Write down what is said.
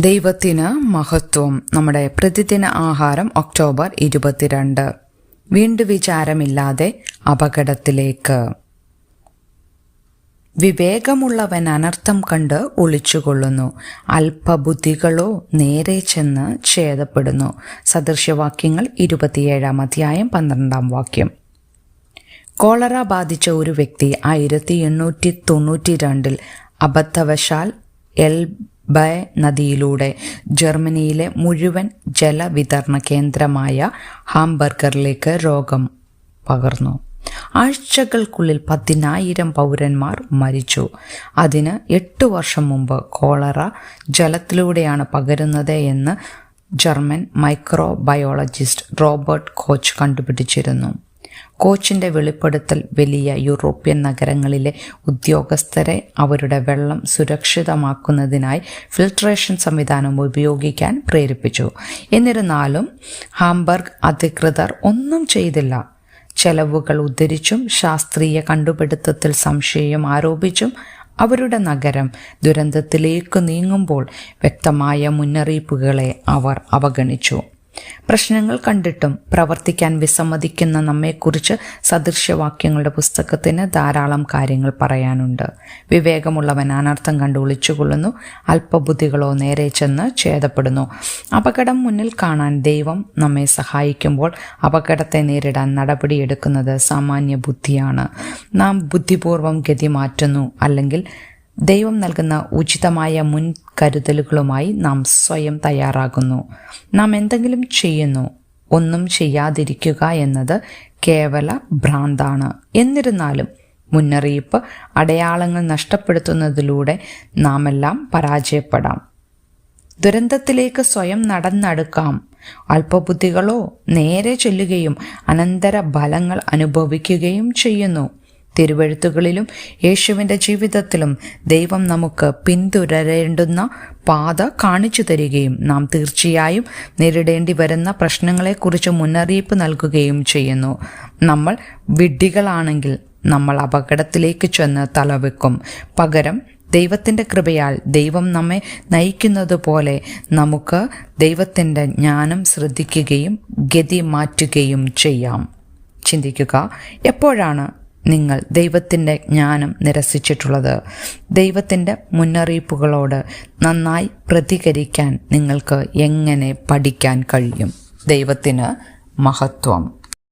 ദൈവത്തിന് മഹത്വം. നമ്മുടെ പ്രതിദിന ആഹാരം ഒക്ടോബർ ഇരുപത്തിരണ്ട്. വീണ്ടു വിചാരമില്ലാതെ അപകടത്തിലേക്ക്. വിവേകമുള്ളവൻ അനർത്ഥം കണ്ട് ഒളിച്ചുകൊള്ളുന്നു. അല്പബുദ്ധികളോ നേരെ ചെന്ന് ഛേദപ്പെടുന്നു. സദൃശ്യവാക്യങ്ങൾ ഇരുപത്തിയേഴാം അധ്യായം പന്ത്രണ്ടാം വാക്യം. കോളറ ബാധിച്ച ഒരു വ്യക്തി ആയിരത്തി എണ്ണൂറ്റി തൊണ്ണൂറ്റി രണ്ടിൽ അബദ്ധവശാൽ എൽ ബയ നദിയിലൂടെ ജർമ്മനിയിലെ മുഴുവൻ ജലവിതരണ കേന്ദ്രമായ ഹാംബർഗറിലേക്ക് രോഗം പകർന്നു. ആഴ്ചകൾക്കുള്ളിൽ പതിനായിരം പൗരന്മാർ മരിച്ചു. അതിന് എട്ട് വർഷം മുമ്പ് കോളറ ജലത്തിലൂടെയാണ് പകരുന്നത് എന്ന് ജർമ്മൻ മൈക്രോബയോളജിസ്റ്റ് റോബർട്ട് കോച്ച് കണ്ടുപിടിച്ചിരുന്നു. കോച്ചിന്റെ വെളിപ്പെടുത്തൽ വലിയ യൂറോപ്യൻ നഗരങ്ങളിലെ ഉദ്യോഗസ്ഥരെ അവരുടെ വെള്ളം സുരക്ഷിതമാക്കുന്നതിനായി ഫിൽട്രേഷൻ സംവിധാനം ഉപയോഗിക്കാൻ പ്രേരിപ്പിച്ചു. എന്നിരുന്നാലും ഹാംബർഗ് അധികൃതർ ഒന്നും ചെയ്തില്ല. ചെലവുകൾ ഉദ്ധരിച്ചും ശാസ്ത്രീയ കണ്ടുപിടുത്തത്തിൽ സംശയം ആരോപിച്ചും അവരുടെ നഗരം ദുരന്തത്തിലേക്ക് നീങ്ങുമ്പോൾ വ്യക്തമായ മുന്നറിയിപ്പുകളെ അവർ അവഗണിച്ചു. പ്രശ്നങ്ങൾ കണ്ടിട്ടും പ്രവർത്തിക്കാൻ വിസമ്മതിക്കുന്ന നമ്മെക്കുറിച്ച് സദൃശ്യവാക്യങ്ങളുടെ പുസ്തകത്തിന് ധാരാളം കാര്യങ്ങൾ പറയാനുണ്ട്. വിവേകമുള്ളവൻ അനർത്ഥം കണ്ട് ഒളിച്ചുകൊള്ളുന്നു. അല്പബുദ്ധികളോ നേരെ ചെന്ന് ഛേദപ്പെടുന്നു. അപകടം മുന്നിൽ കാണാൻ ദൈവം നമ്മെ സഹായിക്കുമ്പോൾ അപകടത്തെ നേരിടാൻ നടപടിയെടുക്കുന്നത് സാമാന്യ ബുദ്ധിയാണ്. നാം ബുദ്ധിപൂർവം ഗതി മാറ്റുന്നു അല്ലെങ്കിൽ ദൈവം നൽകുന്ന ഉചിതമായ മുൻകരുതലുകളുമായി നാം സ്വയം തയ്യാറാകുന്നു. നാം എന്തെങ്കിലും ചെയ്യുന്നു ഒന്നും ചെയ്യാതിരിക്കുക എന്നത് കേവല ഭ്രാന്താണ്. എന്നിരുന്നാലും മുന്നറിയിപ്പ് അടയാളങ്ങൾ നഷ്ടപ്പെടുത്തുന്നതിലൂടെ നാമെല്ലാം പരാജയപ്പെടാം. ദുരന്തത്തിലേക്ക് സ്വയം നടന്നടുക്കാം. അല്പബുദ്ധികളോ നേരെ ചെല്ലുകയും അനന്തര ഫലങ്ങൾ അനുഭവിക്കുകയും ചെയ്യുന്നു. തിരുവഴുത്തുകളിലും യേശുവിന്റെ ജീവിതത്തിലും ദൈവം നമുക്ക് പിന്തുടരേണ്ടുന്ന പാത കാണിച്ചു തരികയും നാം തീർച്ചയായും നേരിടേണ്ടി വരുന്ന പ്രശ്നങ്ങളെക്കുറിച്ച് മുന്നറിയിപ്പ് നൽകുകയും ചെയ്യുന്നു. നമ്മൾ വിഡ്ഢികളാണെങ്കിൽ നമ്മൾ അപകടത്തിലേക്ക് ചെന്ന് തലവെക്കും. പകരം ദൈവത്തിന്റെ കൃപയാൽ ദൈവം നമ്മെ നയിക്കുന്നത് പോലെ നമുക്ക് ദൈവത്തിന്റെ ജ്ഞാനം ശ്രദ്ധിക്കുകയും ഗതി മാറ്റുകയും ചെയ്യാം. ചിന്തിക്കുക എപ്പോഴാണ് നിങ്ങൾ ദൈവത്തിന്റെ ജ്ഞാനം നിരസിച്ചിട്ടുള്ളത്. ദൈവത്തിന്റെ മുന്നറിയിപ്പുകളോട് നന്നായി പ്രതികരിക്കാൻ നിങ്ങൾക്ക് എങ്ങനെ പഠിക്കാൻ കഴിയും? ദൈവത്തിന് മഹത്വം.